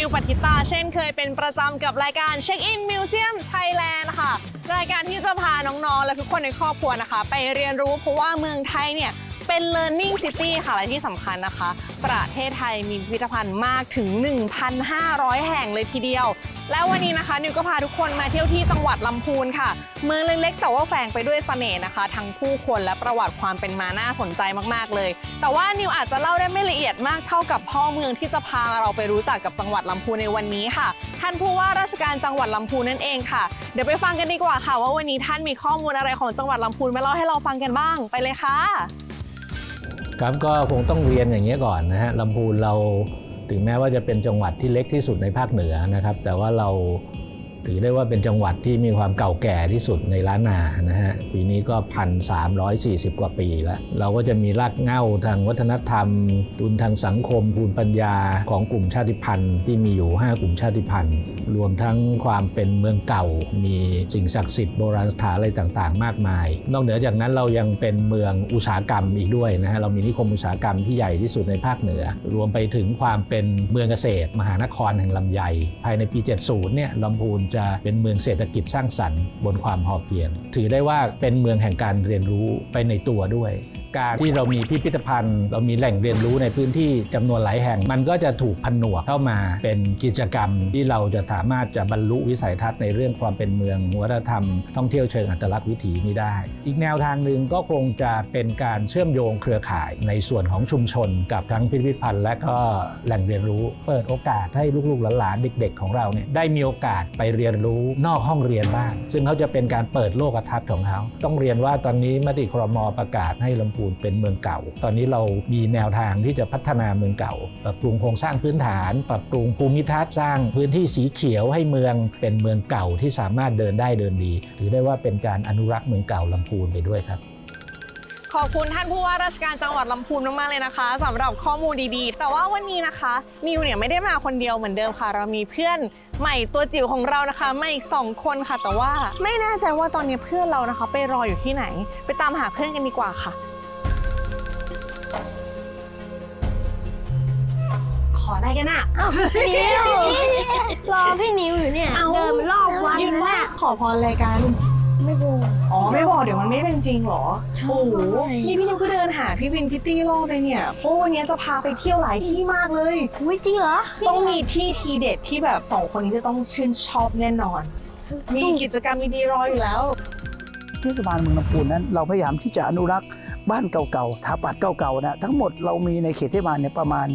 มิวปฏิตา เช่นเคยเป็นประจำกับรายการเช็คอินมิวเซียมไทยแลนด์ค่ะ รายการที่จะพาน้องๆ และทุกคนในครอบครัวนะคะ ไปเรียนรู้เพราะว่าเมืองไทยเนี่ย เป็น learning city ค่ะ และที่สำคัญนะคะ ประเทศไทยมีพิพิธภัณฑ์มากถึง 1,500 แห่งเลยทีเดียว แล้ววันนี้นะคะนิวก็พาทุกคนมาเที่ยวที่จังหวัดลำพูนค่ะ เมืองเล็กๆ แต่ว่าแฝงไปด้วยเสน่ห์นะคะ ทั้งผู้คนและประวัติความเป็นมาน่าสนใจมากๆเลย แต่ว่านิวอาจจะเล่าได้ไม่ละเอียดมากเท่ากับพ่อเมืองที่จะพาเราไปรู้จักกับจังหวัดลำพูนในวันนี้ค่ะ ท่านผู้ว่าราชการจังหวัดลำพูนนั่นเองค่ะ เดี๋ยวไปฟังกันดีกว่าค่ะ ว่าวันนี้ท่านมีข้อมูลอะไรของจังหวัดลำพูนมาเล่าให้เราฟังกันบ้างไปเลยค่ะครับก็คงต้องเรียนอย่างนี้ก่อนนะฮะลำพูนเรา ถึงแม้ว่าจะเป็นจังหวัดที่เล็กที่สุดในภาคเหนือนะครับ แต่ว่าเรา ถือได้ว่าเป็นจังหวัดที่มีความเก่าแก่ที่สุดในล้านนานะฮะปีนี้ก็พันสามกว่าปีแล้ว เราก็จะมีรากเหง้าทางวัฒนธรรมทุนทางสังคมภูมิปัญญาของกลุ่มชาติพันธุ์ที่มีอยู่ 5 กลุ่มชาติพันธุ์ รวมทั้งความเป็นเมืองเก่า มีสิ่งศักดิ์สิทธิ์โบราณสถานอะไรต่างๆ มากมาย นอกเหนือจากนั้นเรายังเป็นเมืองอุตสาหกรรมอีกด้วยนะฮะเรามีนิคมอุตสาหกรรมที่ใหญ่ที่สุดในภาคเหนือ รวมไปถึงความเป็นเมืองเกษตร มหานครแห่งลำไยภายในปี 70 เนี่ยลำพูนจะเป็นเมืองเศรษฐกิจสร้างสรรค์บนความพอเพียง ถือได้ว่าเป็นเมืองแห่งการเรียนรู้ไปในตัวด้วย การที่เรามีพิพิธภัณฑ์ เรามีแหล่งเรียนรู้ในพื้นที่จำนวนหลายแห่ง มันก็จะถูกผนวกเข้ามาเป็นกิจกรรม ที่เราจะสามารถจะบรรลุวิสัยทัศน์ในเรื่องความเป็นเมืองวัฒนธรรม ท่องเที่ยวเชิงอัตลักษณ์วิถีนี้ได้ อีกแนวทางหนึ่งก็คงจะเป็นการเชื่อมโยงเครือข่ายในส่วนของชุมชน กับทั้งพิพิธภัณฑ์ และก็แหล่งเรียนรู้ เปิดโอกาสให้ลูกๆหลานๆเด็ก ๆ ของเราเนี่ยได้มีโอกาสไปเรียนรู้นอกห้องเรียนบ้างซึ่งเขาจะเป็นการเปิดโลกทัศน์ของเขาต้องเรียนว่าตอนนี้มติครมประกาศให้ลำพูนเป็นเมืองเก่า ตอนนี้เรามีแนวทางที่จะพัฒนาเมืองเก่า ปรับปรุงโครงสร้างพื้นฐาน ปรับปรุงภูมิทัศน์สร้างพื้นที่สีเขียวให้เมืองเป็นเมืองเก่าที่สามารถเดินได้เดินดี ถือได้ว่าเป็นการอนุรักษ์เมืองเก่าลำพูนไปด้วยครับขอบคุณท่านผู้ว่าราชการจังหวัดลำพูนมากๆเลยนะคะสำหรับข้อมูลดีๆ แต่ว่าวันนี้นะคะนิวเนี่ยไม่ได้มาคนเดียวเหมือนเดิมค่ะ เรามีเพื่อนใหม่ตัวจิ๋วของเรานะคะมาอีกสองคนค่ะ แต่ว่าไม่แน่ใจว่าตอนนี้เพื่อนเรานะคะ ไปรออยู่ที่ไหน ไปตามหาเพื่อนกันดีกว่าค่ะ ออะไรกันอะอ้าวพี่นิวรอพี่นิวอยู่เนี่ยเอาเดินรอบวันยืนแล้วว่าน่ะขอพรอะไรกัน ไม่รู้อ๋อไม่บอกเดี๋ยวมันไม่เป็นจริงเหรอ โอ้โหใช่นี่พี่นิวก็เดินหาพี่วินพี่ตี้รอบเลยเนี่ยเพราะวันนี้จะพาไปเที่ยวหลายที่มากเลยอุ้ยจริงเหรอต้องมีที่ทีเด็ดที่แบบสองคนนี้จะต้องชื่นชอบแน่นอน มีกิจกรรมดีๆรออยู่แล้วเทศบาลเมืองลำพูนนั้นเราพยายามที่จะอนุรักษ์บ้านเก่าๆถาปัดเก่าๆนะทั้งหมดเรามีในเขตเทศบาลเนี่ยประมาณ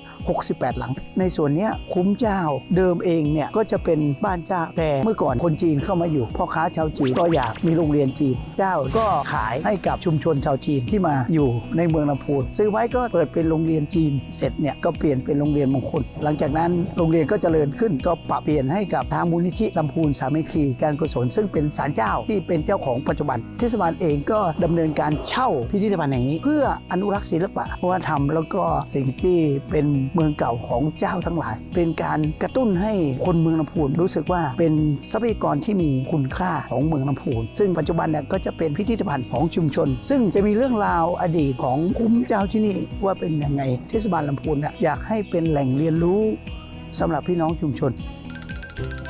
68 หลัง ในส่วนเนี้ยคุ้มเจ้าเดิมเองเนี่ยก็จะเป็นบ้านเจ้าแต่เมื่อก่อนคนจีนเข้ามาอยู่พ่อค้าชาวจีนก็อยากมีโรงเรียนจีนเจ้าก็ขายให้กับชุมชนชาวจีนที่มาอยู่ในเมืองลำพูนซื้อไว้ก็เปิดเป็นโรงเรียนจีนเสร็จเนี่ยก็เปลี่ยนเป็นโรงเรียนมงคล หลังจากนั้นโรงเรียนก็เจริญขึ้นก็ปรับเปลี่ยนให้กับทางมูลนิธิลำพูนสามัคคีการกุศลซึ่งเป็นศาลเจ้าที่เป็นเจ้าของปัจจุบัน เทศบาลเองก็ดำเนินการเช่าพิพิธภัณฑ์แห่งนี้ เพื่ออนุรักษ์ศิลปะวัฒนธรรมแล้วก็สิ่งที่เป็นเมืองเก่าของเจ้าทั้งหลาย เป็นการกระตุ้นให้คนเมืองลำพูนรู้สึกว่าเป็นทรัพยากรที่มีคุณค่าของเมืองลำพูน ซึ่งปัจจุบันเนี่ยก็จะเป็นพิพิธภัณฑ์ของชุมชน ซึ่งจะมีเรื่องราวอดีตของคุ้มเจ้าที่นี่ว่าเป็นยังไง เทศบาลลำพูนอยากให้เป็นแหล่งเรียนรู้สำหรับพี่น้องชุมชน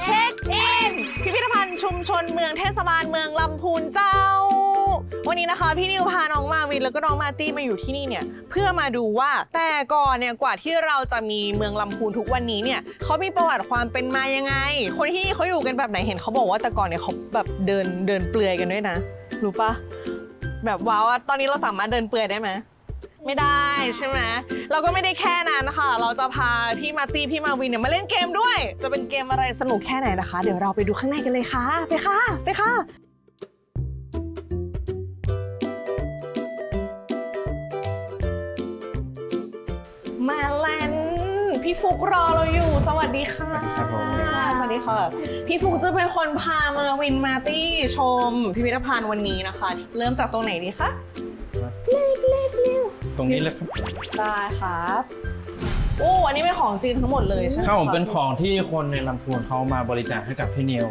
เช็คอินพิพิธภัณฑ์ชุมชนเมืองเทศบาลเมืองลำพูนเจ้า วันนี้นะคะพี่นิวพาน้องมาวินแล้วก็น้องมาตี้มาอยู่ที่นี่เนี่ยเพื่อมาดูว่าแต่ก่อนเนี่ยกว่าที่เราจะมีเมืองลำพูนทุกวันนี้เนี่ยเขามีประวัติความเป็นมายังไง คนที่นี่เขาอยู่กันแบบไหนเห็นเขาบอกว่าแต่ก่อนเนี่ยเขาแบบเดินเดินเปลือยกันด้วยนะรู้ปะแบบว้าวอะตอนนี้เราสามารถเดินเปลือยได้ไหมไม่ได้ใช่ไหมเราก็ไม่ได้แค่นั้นนะคะเราจะพาพี่มาตี้พี่มาวินเนี่ยมาเล่นเกมด้วย จะเป็นเกมอะไรสนุกแค่ไหนนะคะ เดี๋ยวเราไปดูข้างในกันเลยค่ะ ไปค่ะ ไปค่ะ พี่ฟุกรอเราอยู่ สวัสดีค่ะ ครับผมสวัสดีค่ะ พี่ฟุกจะเป็นคนพามาวินมาร์ตี้ชม พิพิธภัณฑ์วันนี้นะคะ เริ่มจากตรงไหนดีคะตรงนี้เลยครับได้ครับโอ้อันนี้เป็นของจริงทั้งหมดเลยใช่ไหมครับผมะเป็นของที่คนในลำพูนเขามาบริจาคให้กับพี่เนียว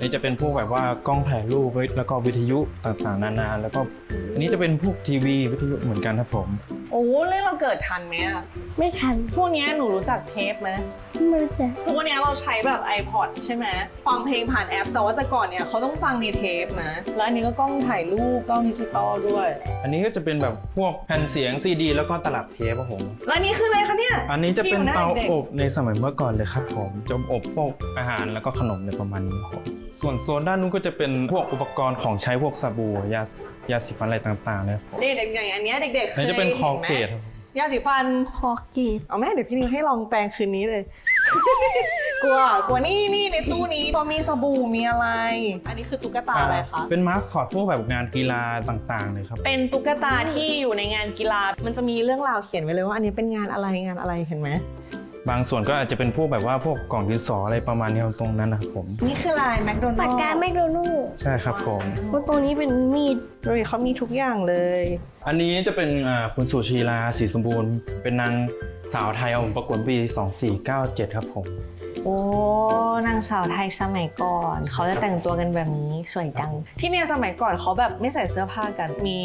นี่จะเป็นพวกแบบว่ากล้องถ่ายรูปไว้แล้วก็วิทยุต่างๆ นานา แล้วก็อันนี้จะเป็นพวกทีวีวิทยุเหมือนกันครับผม โอ้เล่นเราเกิดทันไหมอะไม่ทันพวกเนี้ยหนูรู้จักเทปไหมไม่รู้จักทุกวันเนี้ยเราใช้แบบ iPod ใช่ไหมฟังเพลงผ่านแอป แต่ว่าแต่ก่อนเนี่ยเขาต้องฟังในเทปนะ แล้วอันนี้ก็กล้องถ่ายรูปกล้องดิจิตอลด้วย อันนี้ก็จะเป็นแบบพวกแผ่นเสียงซีดีแล้วก็ตลับเทปครับผม แล้วอันนี้คืออะไรคะเนี่ยอันนี้จะเป็นที่อยู่หเตาด็กๆอบในสมัยเมื่อก่อนเลยครับผมจะอบพวกอาหารแล้วก็ขนมในประมาณนี้ครับผมส่วนโซนด้านนู้นก็จะเป็นพวกอุปกรณ์ของใช้พวกสบู่ยา ยาสีฟันอะไรต่างๆเลยครับผมนี่เด็กอย่างอันเนี้ยเด็กๆเคอันยนี้จะเป็นคอห็ไหมเกตครับผมยาสีฟันคอเกีดเอาแม่เดี๋ยวพี่นิวให้ลองแปรงคืนนี้เลย กลัวกลัวนี่นี่ในตู้นี้พอมีสบู่มีอะไร อันนี้คือตุ๊กตาอะไรคะ เป็นมาสคอตพวกแบบงานกีฬาต่างๆเลยครับ เป็นตุ๊กตาที่อยู่ในงานกีฬา มันจะมีเรื่องราวเขียนไว้เลยว่าอันนี้เป็นงานอะไรงานอะไรเห็นไหม บางส่วนก็อาจจะเป็นพวกแบบว่าพวกกล่องดินสออะไรประมาณนี้ตรงนั้นนะครับผม นี่คืออะไรแมคโดนัลปากกาแมคโดนัลด์ใช่ครับผมว่าตรงนี้เป็นมีดดูดิเขามีทุกอย่างเลย อันนี้จะเป็นอ่าคุณสุชีลาศรีสมบูรณ์ เป็นนางสาวไทยเอาผมประกวดปี 2497 ครับผม โอ้นางสาวไทยสมัยก่อน เขาจะแต่งตัวกันแบบนี้สวยจัง ที่เนี่ยสมัยก่อนเขาแบบไม่ใส่เสื้อผ้ากัน มี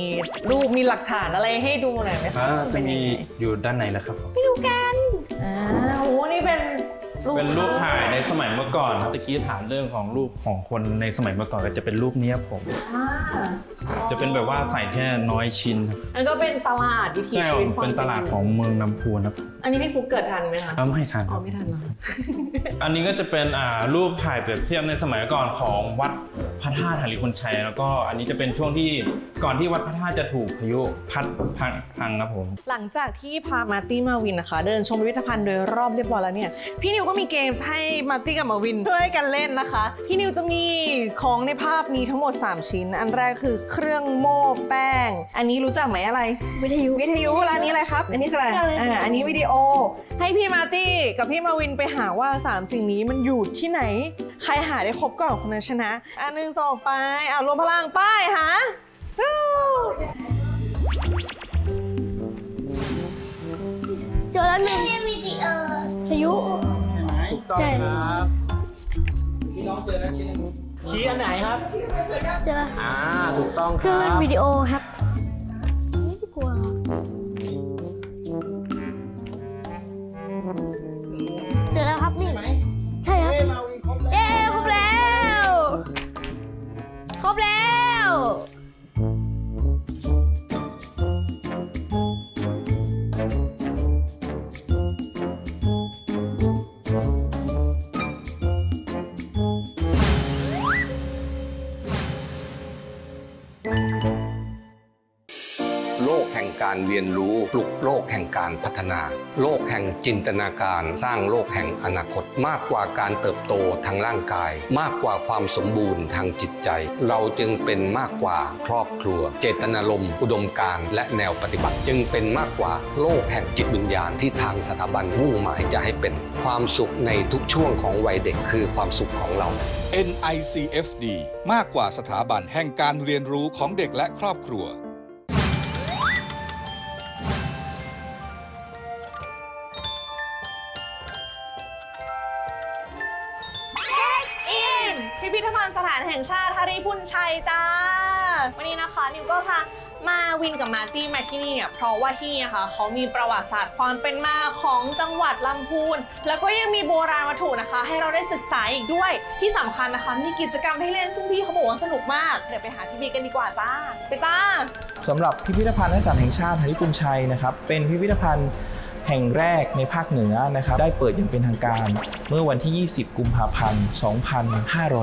รูปมีหลักฐานอะไรให้ดูหน่อยไหมคะอ่าจะเป็นมียังไงอยู่ด้านในแล้วครับผมอ่าโอ้ นี่เป็น เป็นรูปถ่ายในสมัยเมื่อก่อนตะกี้ถามเรื่องของรูปของคนในสมัยเมื่อก่อนก็จะเป็นรูปเนี้ยผม อ่าจะเป็นแบบว่าใส่แค่น้อยชิ้นครับอันก็เป็นตลาดวิถีใช่คชีรับวิตความเป็นตลาดของเมืองลำพูนครับอันนี้พี่ฟุกเกิดทันไหมคะเออไม่ทันคอ๋อรับ ไม่ทันเหรอ อันนี้ก็จะเป็นอ่ารูปถ่ายเปรียบเทียบในสมัยก่อนของวัดพระธาตุหริพุนชัย แล้วก็อันนี้จะเป็นช่วงที่ก่อนที่วัดพระธาตุจะถูกพายุพัดพังพังครับผม หลังจากที่พามาร์ตี้มาวินนะคะ เดินชมพิพิธภัณฑ์โดยรอบเรียบร้อยแล้วเนี่ย พี่นิวก็มีเกมให้มาร์ตี้กับมาวินช่วยกันเล่นนะคะ พี่นิวจะมีของในภาพนี้ทั้งหมด 3 ชิ้น อันแรกคือเครื่องโม่แป้ง อันนี้รู้จักไหมอะไร วิทยุวิทยุแล้วอันนี้อะไรครับ อันนี้คืออะไรอะไรอ่าอันนี้วิดีโอ ให้พี่มาร์ตี้กับพี่มาวินไปหาว่า 3 สิ่งนี้มันอยู่ที่ไหน ใครหาได้ครบก่อนคนนั้นชนะ อันหนึ่งสองไปอ่ารวมพลังไป้ายหาฮู้เจอแล้วหนึ่งวิ ดีโอวิทยุใช่ชี้อันไหนครับ เจออ่า ถูกต้องเคครื่องรัเล่นบวิดีโอครับนี่กลัว เรียนรู้ปลุกโลกแห่งการพัฒนา โลกแห่งจินตนาการสร้างโลกแห่งอนาคต มากกว่าการเติบโตทางร่างกาย มากกว่าความสมบูรณ์ทางจิตใจ เราจึงเป็นมากกว่าครอบครัว เจตนารมณ์อุดมการณ์และแนวปฏิบัติ จึงเป็นมากกว่าโลกแห่งจิตวิญญาณที่ทางสถาบันมุ่งหมายจะให้เป็นความสุขในทุกช่วงของวัยเด็กคือความสุขของเรา NICFD มากกว่าสถาบันแห่งการเรียนรู้ของเด็กและครอบครัว พิพิธภัณฑ์สถานแห่งชาติฮาริพุนชัยจ้า วันนี้นะคะนิวก็พามาวินกับมาตี้มาที่นี่เนี่ยเพราะว่าที่นี่นะคะเขามีประวัติศาสตร์ความเป็นมาของจังหวัดลำพูน แล้วก็ยังมีโบราณวัตถุนะคะ ให้เราได้ศึกษาอีกด้วยที่สำคัญนะคะ มีกิจกรรมให้เล่นซึ่งพี่เขาบอกว่าสนุกมาก เดี๋ยวไปหาพี่บีกันดีกว่าจ้า ไปจ้าสำหรับพิพิธภัณฑ์นักสถานแห่งชาติหริกุลชัยนะครับเป็นพิพิธภัณฑ์ แห่งแรกในภาคเหนือนะครับได้เปิดอย่างเป็นทางการ เมื่อวันที่ 20 กุมภาพันธ์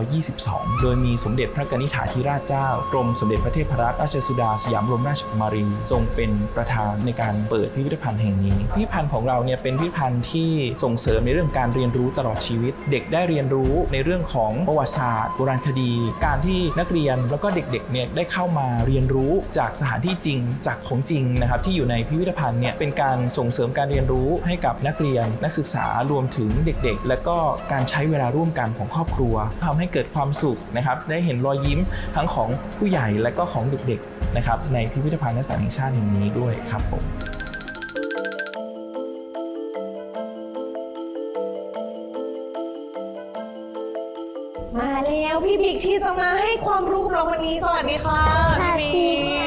2522 โดยมีสมเด็จพระกนิษฐาธิราชเจ้ากรมสมเด็จพระเทพรัตนราชสุดาสยามบรมราชกุมารีทรงเป็นประธานในการเปิดพิพิธภัณฑ์แห่งนี้ พิพิธภัณฑ์ของเราเนี่ยเป็นพิพิธภัณฑ์ที่ส่งเสริมในเรื่องการเรียนรู้ตลอดชีวิต เด็กได้เรียนรู้ในเรื่องของประวัติศาสตร์โบราณคดี การที่นักเรียนแล้วก็เด็กๆเนี่ยได้เข้ามาเรียนรู้จากสถานที่จริงจากของจริงนะครับที่อยู่ในพิพิธภัณฑ์เนี่ยเป็นการส่งเสริมการเรียนรู้ให้กับนักเรียนนักศึกษารวมถึงเด็กๆ และก็การใช้เวลาร่วมกันของครอบครัวทำให้เกิดความสุขนะครับได้เห็นรอยยิ้มทั้งของผู้ใหญ่และก็ของเด็กๆนะครับในพิพิธภัณฑ์นักศึกษาแห่งชาติแห่งนี้ด้วยครับผมมาแล้วพี่บิ๊กที่จะมาให้ความรู้กับเราวันนี้สวัสดีค่ะพี่บิ๊ก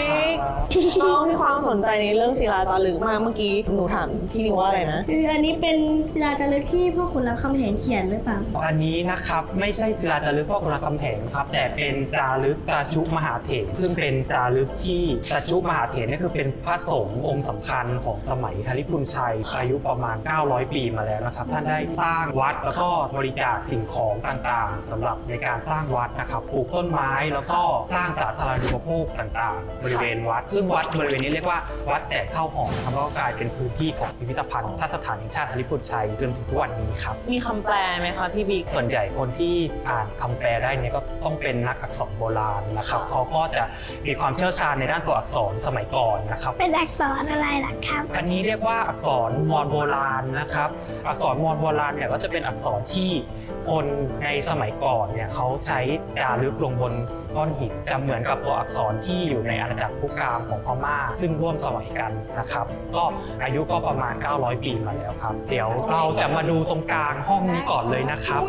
น้องมีความสนใจในเรื่องศิลาจารึกมากเมื่อกี้หนูถามพี่นิวว่าอะไรนะ คืออันนี้เป็นศิลาจารึกที่พ่อขุนรามคำแหงเขียนหรือเปล่า อันนี้นะครับไม่ใช่ศิลาจารึกพ่อขุนรามคำแหงครับ แต่เป็นจารึกตาชุมหาเถรซึ่งเป็นจารึกที่ตาชุมหาเถรเนี่ยคือเป็นพระสงฆ์องค์สำคัญของสมัยฮาริพุนชัยอายุประมาณ 900 ปีมาแล้วนะครับ ท่านได้สร้างวัดแล้วก็บริจาคสิ่งของต่างๆสำหรับในการสร้างวัดนะครับปลูกต้นไม้แล้วก็สร้างสาธารณูปโภคต่างๆ บริเวณวัดซึ่งวัดบริเวณนี้เรียกว่าวัดแสงเข้าหอมนะครับแล้วก็กลายเป็นพื้นที่ของพิพิธภัณฑ์ทัศถานแห่งชาติฮาริพุนชัยจนถึงทุกวันนี้ครับ มีคำแปลไหมคะพี่บิ๊ก ส่วนใหญ่คนที่อ่านคำแปลได้เนี่ยก็ต้องเป็นนักอักษรโบราณนะครับเขาก็จะมีความเชี่ยวชาญในด้านตัวอักษรสมัยก่อนนะครับ เป็นอักษรอะไรล่ะครับ อันนี้เรียกว่าอักษรมอญโบราณนะครับ อักษรมอญโบราณเนี่ยก็จะเป็นอักษรที่คนในสมัยก่อนเนี่ยเขาใช้จารึกลงบนก้อนหินจะเหมือนกับตัวอักษรที่อยู่ในอาณาจักรพุกามของพม่า ซึ่งร่วมสมัยกันนะครับ ก็อายุก็ประมาณ 900 ปีมาแล้วครับ เดี๋ยวเราจะมาดูตรงกลางห้องนี้ก่อนเลยนะครับ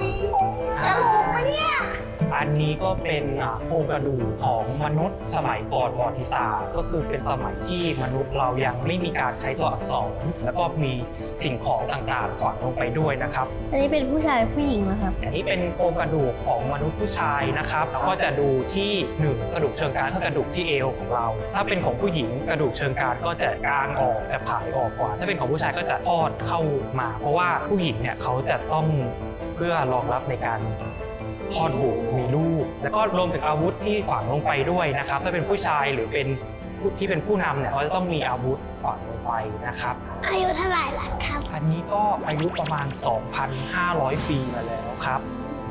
อันนี้ก็เป็นอ่าโครงกระดูกของมนุษย์สมัยก่อนประวัติศาสตร์ก็คือเป็นสมัยที่มนุษย์เรายังไม่มีการใช้ตัวอักษร แล้วก็มีสิ่งของต่างๆฝังลงไปด้วยนะครับ อันนี้เป็นผู้ชายผู้หญิงนะครับ อันนี้เป็นโครงกระดูกของมนุษย์ผู้ชายนะครับแล้วก็จะดูที่หนึ่งกระดูกเชิงกรานคือกระดูกที่เอวของเรา ถ้าเป็นของผู้หญิงกระดูกเชิงกรานก็จะกางออกจะผายออกกว่า ถ้าเป็นของผู้ชายก็จะทอดเข้ามา เพราะว่าผู้หญิงเนี่ยเขาจะต้องเพื่อรองรับในการ ทอดบุตรมีลูก แล้วก็รวมถึงอาวุธที่ฝังลงไปด้วยนะครับถ้าเป็นผู้ชายหรือเป็นผู้ที่เป็นผู้นำเนี่ยเขาจะต้องมีอาวุธฝังลงไปนะครับ อายุเท่าไหร่ล่ะครับ อันนี้ก็อายุประมาณ 2,500 ปีมาแล้วครับ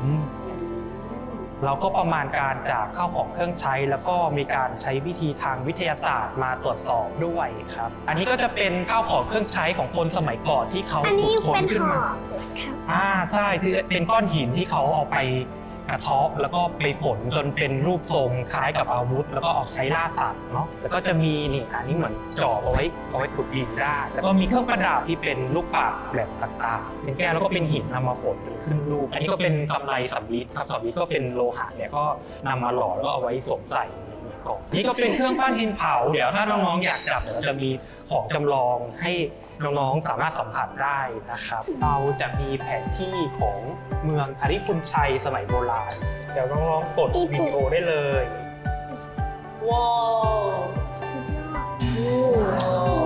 อืมเราก็ประมาณการจากข้าวของเครื่องใช้ แล้วก็มีการใช้วิธีทางวิทยาศาสตร์มาตรวจสอบด้วยครับ อันนี้ก็จะเป็นข้าวของเครื่องใช้ของคนสมัยก่อนที่เขาอันนี้ขุดเป็นขึ้นหอมาบครับ อ่าใช่ที่เป็นก้อนหินที่เขาเอาไป กระเทาะแล้วก็ไปฝนจนเป็นรูปทรงคล้ายกับอาวุธ แล้วก็ออกใช้ล่าสัตว์เนาะแล้วก็จะมีนี่อันนี้เหมือนจอบเอาไว้เอาไว้ขุดดินได้ แล้วก็มีเครื่องประดับที่เป็นลูกปัดแบบต่างๆ เป็นแก้วแล้วก็เป็นหินนำมาฝนจนขึ้นรูป อันนี้ก็เป็นกำไรสำริดครับสำริดก็เป็นโลหะเนี่ยก็นำมาหล่อแล้วก็เอาไว้สวมใส่ ในสมัยก่อนนี่ก็เป็นเครื่องปั้นดินเผา เดี๋ยวถ้าน้องๆอยากจับเดี๋ยวเราจะมีของจำลองให้น้องๆสามารถสัมผัสได้นะครับ เราจะมีแผนที่ของเมืองฮาริพุนชัยสมัยโบราณ เดี๋ยวน้องๆกดวิดีโอได้เลยว้าว สุด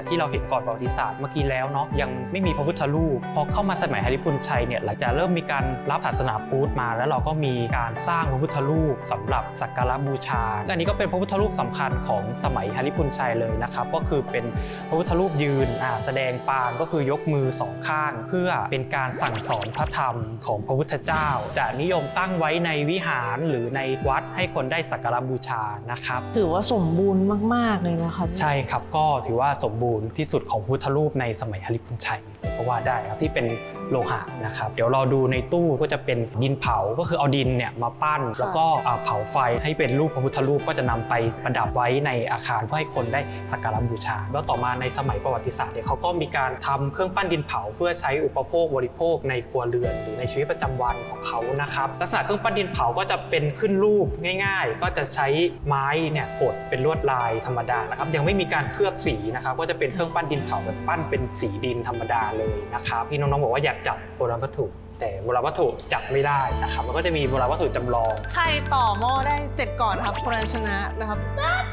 จากที่เราเห็นก่อนประวัติศาสตร์เมื่อกี้แล้วเนาะยังไม่มีพระพุทธรูปพอเข้ามาสมัยฮาริพุนชัยเนี่ยหลังจากเริ่มมีการรับศาสนาพุทธมา แล้วเราก็มีการสร้างพระพุทธรูปสำหรับสักการะบูชา อันนี้ก็เป็นพระพุทธรูปสำคัญของสมัยฮาริพุนชัยเลยนะครับก็คือเป็นพระพุทธรูปยืนอ่าแสดงปางก็คือยกมือสองข้าง เพื่อเป็นการสั่งสอนพระธรรมของพระพุทธเจ้า จะนิยมตั้งไว้ในวิหารหรือในวัดให้คนได้สักการะบูชานะครับถือว่าสมบูรณ์มาก ๆเลยนะคะใช่ครับก็ถือว่าสมบูรณ์ที่สุดของพุทธรูปในสมัยฮาริพุนชัยก็ว่าได้ครับที่เป็นโลหะนะครับเดี๋ยวเราดูในตู้ก็จะเป็นดินเผาก็คือเอาดินเนี่ยมาปั้น แล้วก็อ่าเผาไฟให้เป็นรูปพระพุทธรูปก็จะนำไปประดับไว้ในอาคารเพื่อให้คนได้สักการะบูชา แล้วต่อมาในสมัยประวัติศาสตร์เนี่ยเขาก็มีการทำเครื่องปั้นดินเผา เพื่อใช้อุปโภคบริโภคในครัวเรือนหรือในชีวิตประจำวันของเขานะครับลักษณะเครื่องปั้นดินเผาก็จะเป็นขึ้นรูปง่าย ๆ ก็จะใช้ไม้เนี่ยกดเป็นลวดลายธรรมดานะครับยังไม่มีการเคลือบสีนะครับก็จะเป็นเครื่องปั้นดินเผาแบบปั้นเป็นสีดินธรรมดาเลยนะครับพี่น้องๆบอกว่าอยากจับโบราณวัตถุ แต่โบราณวัตถุจับไม่ได้นะครับแล้วก็จะมีโบราณวัตถุจำลอง ใครต่อหม้อได้เสร็จก่อนครับคนนั้นชนะนะครับ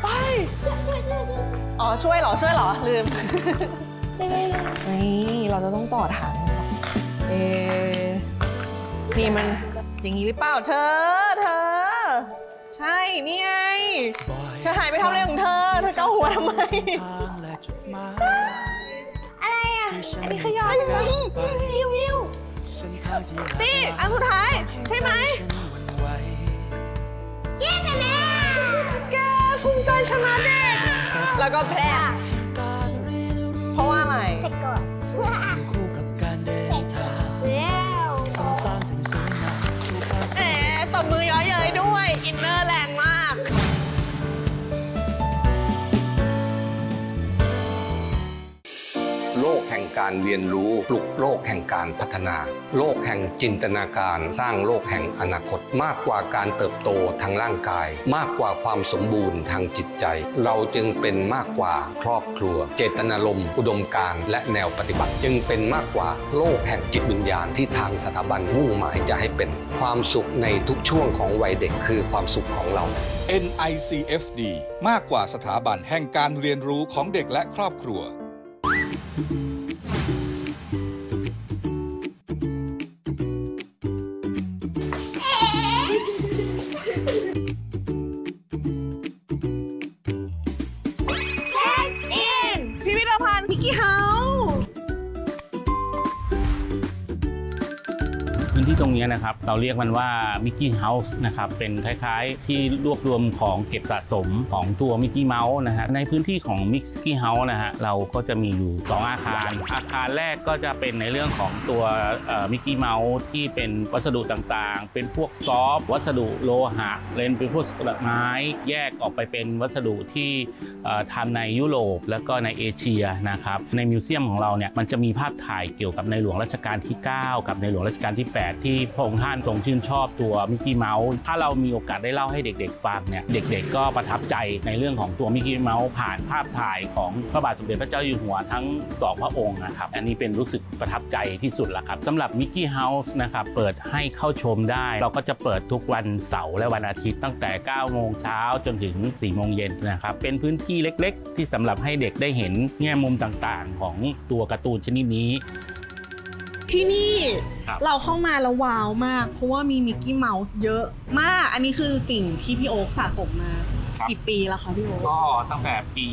ไปอ๋อช่วยเหรอช่วยเหรอลืม นี่เราจะต้องต่อถังเอ๊ะนี่มันอย่างนี้หรือเปล่าเธอเธอ ใช่นี่ไงเธอหายไปทำอะไรของเธอ เธอเกาหัวทำไมอะไร อะอันนี้ขยะเร็วเร็วนี่ อันสุดท้าย ใช่ไหมเย้แม่แกภูมิใจชนะเด็ก แล้วก็แพร่เพราะว่าอะไร เสร็จก่อน โลกแห่งการเรียนรู้ ปลุกโลกแห่งการพัฒนา โลกแห่งจินตนาการ สร้างโลกแห่งอนาคต มากกว่าการเติบโตทางร่างกาย มากกว่าความสมบูรณ์ทางจิตใจ เราจึงเป็นมากกว่าครอบครัว เจตนารมณ์อุดมการณ์และแนวปฏิบัติ จึงเป็นมากกว่าโลกแห่งจิตวิญญาณที่ทางสถาบันมุ่งหมายจะให้เป็นความสุขในทุกช่วงของวัยเด็กคือความสุขของเรา NICFD มากกว่าสถาบันแห่งการเรียนรู้ของเด็กและครอบครัว พิกกี้เฮาส์พื้นที่ตรงนี้นะครับ เราเรียกมันว่ามิกกี้เฮาส์นะครับ เป็นคล้ายๆ ที่รวบรวมของเก็บสะสมของตัวมิกกี้เมาส์นะฮะ ในพื้นที่ของมิกกี้เฮาส์นะฮะ เราก็จะมีอยู่ 2 อาคาร อาคารแรกก็จะเป็นในเรื่องของตัวมิกกี้เมาส์ที่เป็นวัสดุต่างๆ เป็นพวกซอฟวัสดุโลหะ เลนเป็นพวกไม้ แยกออกไปเป็นวัสดุที่ ทำในยุโรปแล้วก็ในเอเชียนะครับในมิวเซียมของเราเนี่ยมันจะมีภาพถ่ายเกี่ยวกับในหลวงรัชกาลที่ 9 กับในหลวงรัชกาลที่ 8 ที่พระองค์ท่านทรงชื่นชอบตัวมิกกี้เมาส์ถ้าเรามีโอกาสได้เล่าให้เด็กๆฟังเนี่ยเด็กๆ ก็ประทับใจในเรื่องของตัวมิกกี้เมาส์ผ่านภาพถ่ายของพระบาทสมเด็จพระเจ้าอยู่หัวทั้งสองพระองค์นะครับอันนี้เป็นรู้สึกประทับใจที่สุดละครับสำหรับมิกกี้เฮาส์นะครับเปิดให้เข้าชมได้ เราก็จะเปิดทุกวันเสาร์และวันอาทิตย์ตั้งแต่ 9 โมงเช้าจนถึง 4 โมงเย็นนะครับเป็นพื้นที่เล็กๆ ที่สำหรับให้เด็กได้เห็นแง่มุมต่างๆ ของตัวการ์ตูนชนิดนี้ ที่นี่ครับ เราเข้ามาแล้วว้าวมาก เพราะว่ามีมิกกี้เมาส์เยอะมาก อันนี้คือสิ่งที่พี่โอ๊คสะสมมา กี่ปีแล้วคะพี่โอ๊คก็ตั้งแต่ปี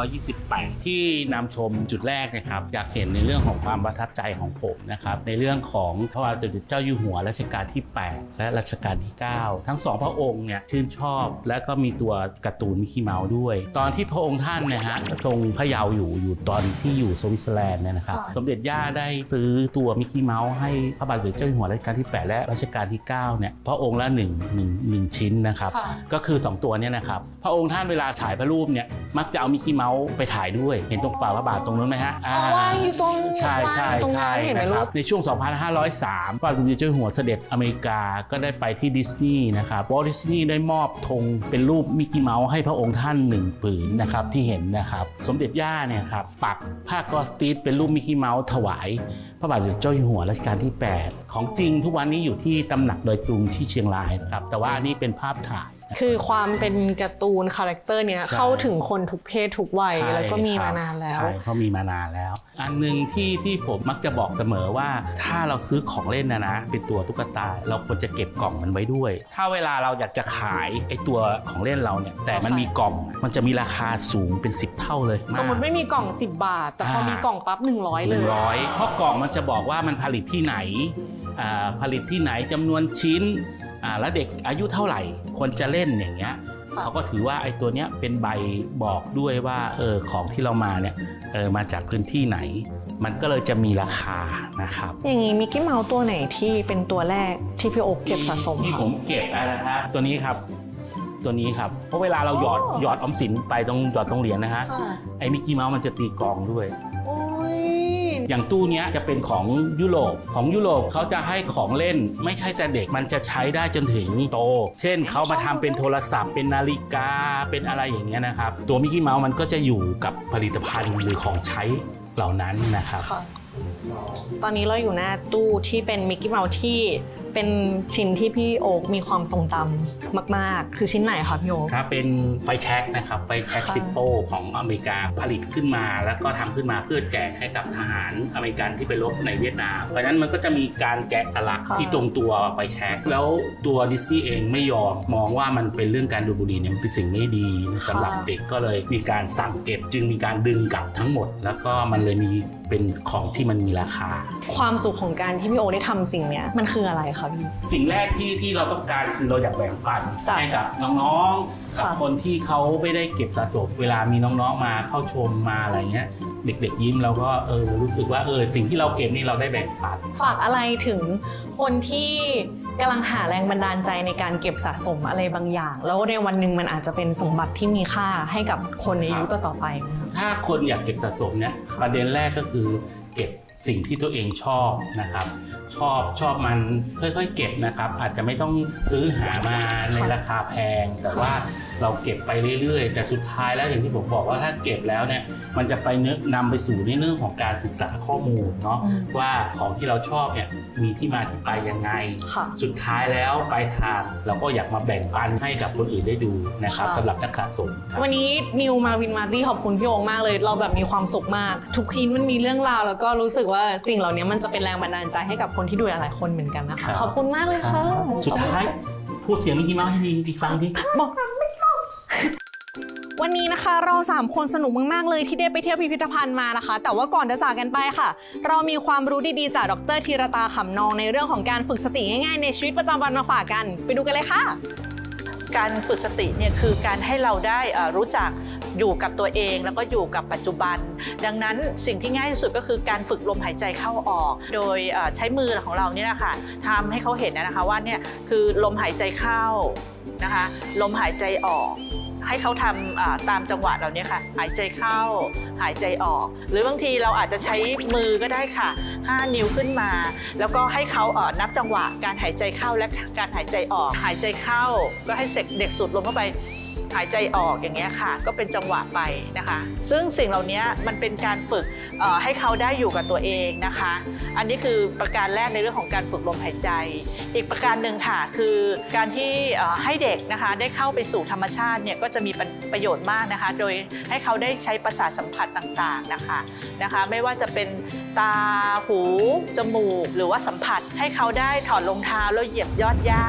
2528 ที่นำชมจุดแรกนะครับอยากเห็นในเรื่องของความประทับใจของผมนะครับในเรื่องของพระบาทสมเด็จเจ้าอยู่หัวรัชกาลที่ 8 และรัชกาลที่ 9 ทั้งสองพระองค์เนี่ยชื่นชอบและก็มีตัวการ์ตูนมิกกี้เมาส์ด้วย ตอนที่พระองค์ท่านเนะฮะทรงพระเยาว์อยู่อยู่ตอนที่อยู่สวิตเซอร์แลนด์เนี่ยนะครับค่ะสมเด็จย่าได้ซื้อตัวมิกกี้เมาส์ให้พระบาทสมเด็จเจ้าอยู่หัวรัชกาลที่ 8 และรัชกาลที่ 9 เนี่ยพระองค์ละหนึ่งหนึ่งหนึ่งชิ้นนะครับค่ะก็คือ 2 ตัวเนี่ยนะครับ พระองค์ท่านเวลาถ่ายพระรูปเนี่ยมักจะเอามิกกี้เมาส์ไปถ่ายด้วย เห็นตรงฝ่าพระบาทตรงนู้นไหมฮะอ่าวางอยู่ตรงใช่ใช่วางอยู่ตรงนั้ใช่นเห็นไหมนะคลูรักบในช่วง 2503พระบาทสมเด็จเจ้าอยู่หัวเสด็จอเมริกาก็ได้ไปที่ดิสนีย์นะครับวอลดิสนีย์ได้มอบธงเป็นรูปมิกกี้เมาส์ให้พระองค์ท่านหนึ่งผืนนะครับที่เห็นนะครับสมเด็จย่าเนี่ยครับปักผ้ากอสติสเป็นรูปมิกกี้เมาส์ถวายพระบาทสมเด็จเจ้าอยู่หัวรัชกาลที่ 8 ของจริงทุกวันนี้อยู่ที่ตำหนักโดยกรุงที่เชียงรายนะครับแต่ว่าอันนี้เป็นภาพถ่าย คือความเป็นการ์ตูนคาแรคเตอร์เนี้ยใช่ เข้าถึงคนทุกเพศทุกวัยใช่แล้วก็มีครับมานานแล้ว ใช่เขามีมานานแล้ว อันหนึ่งที่ที่ผมมักจะบอกเสมอว่าถ้าเราซื้อของเล่นนะนะเป็นตัวตุ๊กตา เราควรจะเก็บกล่องมันไว้ด้วย ถ้าเวลาเราอยากจะขายไอ้ตัวของเล่นเราเนี่ยแต่มันมีกล่องมันจะมีราคาสูงเป็น 10 เท่าเลยสมมติไม่มีกล่อง 10 บาท แต่พอมีกล่องปั๊บ 100 หเลนึ่ยงร้อยเพราะกล่องมันจะบอกว่ามันผลิตที่ไหนอ่าผลิตที่ไหนจำนวนชิ้น อ่าแล้วเด็กอายุเท่าไหร่ควรจะเล่นอย่างเงี้ยค่ะเขาก็ถือว่าไอ้ตัวเนี้ยเป็นใบบอกด้วยว่าเออของที่เรามาเนี่ยเออมาจากพื้นที่ไหน มันก็เลยจะมีราคานะครับ อย่างนี้มิกกี้เมาส์ตัวไหนที่เป็นตัวแรกที่พี่โอ๊คเก็บสะสมที่คะผมเก็บอะไรนะครับตัวนี้ครับ ตัวนี้ครับ เพราะเวลาเราหยอดอ๋อหยอดออมสินไปตรงหยอดตรงเหรียญนะฮะค่ะไอ้มิกกี้เมาส์มันจะตีกลองด้วย โอ้ย อย่างตู้นี้จะเป็นของยุโรปของยุโรปเขาจะให้ของเล่นไม่ใช่แต่เด็กมันจะใช้ได้จนถึงโต เช่นเขามาทำเป็นโทรศัพท์ เป็นนาฬิกาเป็นอะไรอย่างเงี้ยนะครับ ตัวมิกกี้เมาส์มันก็จะอยู่กับผลิตภัณฑ์หรือของใช้เหล่านั้นนะครับ ตอนนี้เราอยู่หน้าตู้ที่เป็นมิกกี้เมาส์ที่เป็นชิ้นที่พี่โอ๊กมีความทรงจำมาก ๆ คือชิ้นไหนคะพี่โอ๊กครับเป็นไฟแช็กนะครับไฟแช็กค่ะ ซิปโปของอเมริกาผลิตขึ้นมา แล้วก็ทำขึ้นมาเพื่อแจกให้กับทหารอเมริกันที่ไปรบในเวียดนาม เพราะฉะนั้นมันก็จะมีการแกะสลักค่ะที่ตรงตัวไฟแช็กแล้วตัวดิสนีย์เองไม่ยอมมองว่ามันเป็นเรื่องการดูดบุหรี่เนี่ยมันเป็นสิ่งไม่ดีสำหรับเด็กก็เลยมีการสั่งเก็บจึงมีการดึงกลับทั้งหมด แล้วก็มันเลยมีเป็นของที่มันมีราคา ความสุขของการที่พี่โอ๊กได้ทำสิ่งเนี้ยมันคืออะไรคะพี่ สิ่งแรกที่ที่เราต้องการคือเราอยากแบ่งปันจ้ะให้กับน้องๆกับค่ะ คนที่เขาไม่ได้เก็บสะสมเวลามีน้องๆมาเข้าชมมาอะไรเงี้ย เด็กๆยิ้มเราก็เออรู้สึกว่าเออสิ่งที่เราเก็บนี่เราได้แบ่งปัน ฝากอะไรถึงคนที่กำลังหาแรงบันดาลใจในการเก็บสะสมอะไรบางอย่าง แล้วในวันหนึ่งมันอาจจะเป็นสมบัติที่มีค่าให้กับคนในยุคต่อๆไปไหมคะถ้าคนอยากเก็บสะสมเนี่ยประเด็นแรกก็คือ เก็บสิ่งที่ตัวเองชอบนะครับชอบชอบมันค่อยๆ เก็บนะครับ อาจจะไม่ต้องซื้อหามาในราคาแพง แต่ว่าเราเก็บไปเรื่อยๆ แต่สุดท้ายแล้วอย่างที่ผมบอกว่าถ้าเก็บแล้วเนี่ยมันจะไปนึกนำไปสู่ในเรื่องของการศึกษาข้อมูลเนาะอืมว่าของที่เราชอบเนี่ยมีที่มาที่ไปยังไงค่ะสุดท้ายแล้วปลายทางเราก็อยากมาแบ่งปันให้กับคนอื่นได้ดูนะครับค่ะสำหรับนักสะสมครับวันนี้นิวมาวินมาร์ตี้ขอบคุณพี่โองมากเลย เราแบบมีความสุขมาก ทุกทีมันมีเรื่องราวแล้วก็รู้สึกว่าสิ่งเหล่านี้มันจะเป็นแรงบันดาลใจให้กับคนที่ดูหลายๆคนเหมือนกันนะครัคะบขอบคุณมากเลยค่ะ สุดท้ายพูดเสียงมิกกี้เมาส์ให้ดีดีฟังดิบอกไม่ชอบวันนี้นะคะเราสามคนสนุกมาก ๆ เลยที่ได้ไปเที่ยวพิพิธภัณฑ์มานะคะ แต่ว่าก่อนจะจากกันไปค่ะ เรามีความรู้ดี ๆ จากดรธีรตาขำนองในเรื่องของการฝึกสติง่ายๆในชีวิตประจำวันมาฝากกัน ไปดูกันเลยค่ะ การฝึกสติเนี่ยคือการให้เราได้เอ่อรู้จัก อยู่กับตัวเอง แล้วก็อยู่กับปัจจุบัน ดังนั้นสิ่งที่ง่ายที่สุดก็คือการฝึกลมหายใจเข้าออก โดยใช้มือของเราเนี่ยนะคะทำให้เขาเห็นนะคะว่าเนี่ยคือลมหายใจเข้านะคะลมหายใจออกให้เขาทำตามจังหวะเราเนี่ยค่ะ หายใจเข้า หายใจออก หรือบางทีเราอาจจะใช้มือก็ได้ค่ะ 5 นิ้วขึ้นมา แล้วก็ให้เขานับจังหวะการหายใจเข้าและการหายใจออก หายใจเข้าก็ให้เสกเด็กสูดลมเข้าไป หายใจออกอย่างเงี้ยค่ะ ก็เป็นจังหวะไปนะคะ ซึ่งสิ่งเหล่านี้มันเป็นการฝึกให้เขาได้อยู่กับตัวเองนะคะ อันนี้คือประการแรกในเรื่องของการฝึกลมหายใจ อีกประการหนึ่งค่ะคือการที่ให้เด็กนะคะได้เข้าไปสู่ธรรมชาติเนี่ยก็จะมีประโยชน์มากนะคะ โดยให้เขาได้ใช้ประสาทสัมผัสต่างๆนะคะนะคะ ไม่ว่าจะเป็นตาหู จมูก หรือว่าสัมผัสให้เขาได้ถอดรองเท้าแล้วเหยียบยอดหญ้า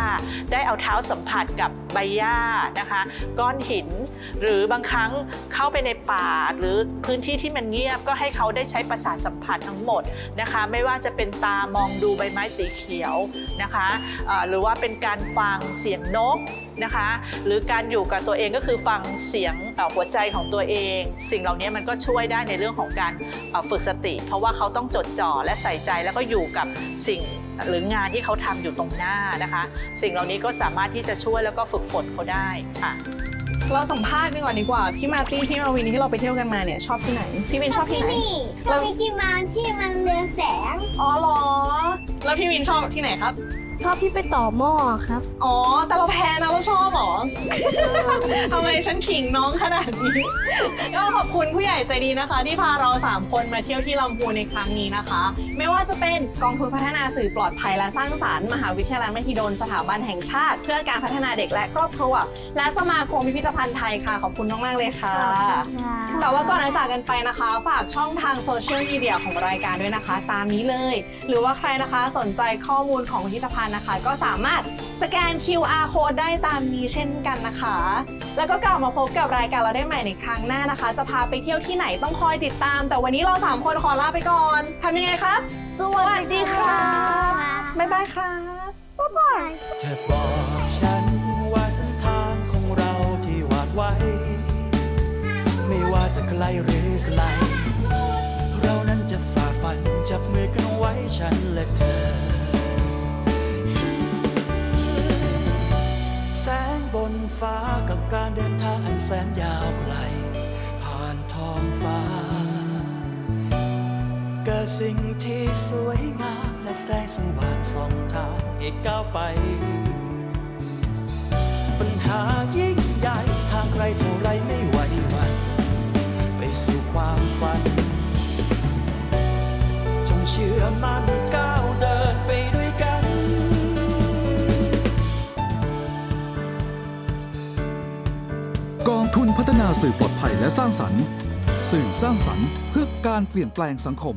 ได้เอาเท้าสัมผัสกับใบหญ้านะคะก้อนหิน หรือบางครั้งเข้าไปในป่า หรือพื้นที่ที่มันเงียบก็ให้เขาได้ใช้ประสาทสัมผัสทั้งหมดนะคะ ไม่ว่าจะเป็นตามองดูใบไม้สีเขียวนะคะหรือว่าเป็นการฟังเสียงนกนะคะหรือการอยู่กับตัวเองก็คือฟังเสียงหัวใจของตัวเอง สิ่งเหล่านี้มันก็ช่วยได้ในเรื่องของการฝึกสติ เพราะว่าเขาต้องจดจ่อและใส่ใจแล้วก็อยู่กับสิ่งหรืองานที่เขาทำอยู่ตรงหน้านะคะ สิ่งเหล่านี้ก็สามารถที่จะช่วยแล้วก็ฝึกฝนเขาได้ค่ะ เราสัมภาษณ์กันก่อนดีกว่า พี่มาร์ตี้พี่มาวินที่เราไปเที่ยวกันมาเนี่ยชอบที่ไหน พี่วินชอบที่ไหน นี่เรามิกกี้เมาส์ที่มันเรืองแสง อ๋อเหรอ แล้วพี่วินชอบที่ไหนครับ ชอบที่ไปต่อหม้อครับ อ๋อ แต่เราแพ้นะเราชอบเหรอ ทำไมฉันขิงน้องขนาดนี้ ก็ขอบคุณผู้ใหญ่ใจดีนะคะ ที่พาเรา 3 คนมาเที่ยวที่ลำพูนในครั้งนี้นะคะ ไม่ว่าจะเป็นกองทุนพัฒนาสื่อปลอดภัยและสร้างสารรค์มหาวิทยาลัยมหิดลสถาบันแห่งชาติ เพื่อการพัฒนาเด็กและครอบครัว และสมาคมพิพิธภัณฑ์ไทยค่ะ ขอบคุณมากๆเลยค่ะ แต่ว่าก่อนจะจากกันไปนะคะ ฝากช่องทางโซเชียลมีเดียของรายการด้วยนะคะ ตามนี้เลย หรือว่าใครนะคะสนใจข้อมูลของพิพิธภัณฑ์นะคะ ก็สามารถสแกน QR code ได้ตามนี้เช่นกันนะคะ แล้วก็กลับมาพบกับรายการเราได้ใหม่ในครั้งหน้านะคะ จะพาไปเที่ยวที่ไหนต้องคอยติดตาม แต่วันนี้เรา 3 คนขอลาไปก่อนทำยังไงคะสวัสดีค่ะบ๊ายบายครับบ๊ายบายเธอบอกฉันว่าเส้นทางของเราที่วาดไว้ ไม่ว่าจะไกลหรือไกล เรานั้นจะฝ่าฟันจับมือกันไว้ฉันและเธอ แสนยาวไกล ผ่านท้องฟ้า เกิดสิ่งที่สวยงามและแสงสว่างส่องทางให้ก้าวไป ปัญหายิ่งใหญ่ทางใครเท่าไรไม่ไหวหวันไปสู่ความฝัน จงเชื่อมั่น ฒนาสื่อปลอดภัยและสร้างสรรค์ สื่อสร้างสรรค์เพื่อการเปลี่ยนแปลงสังคม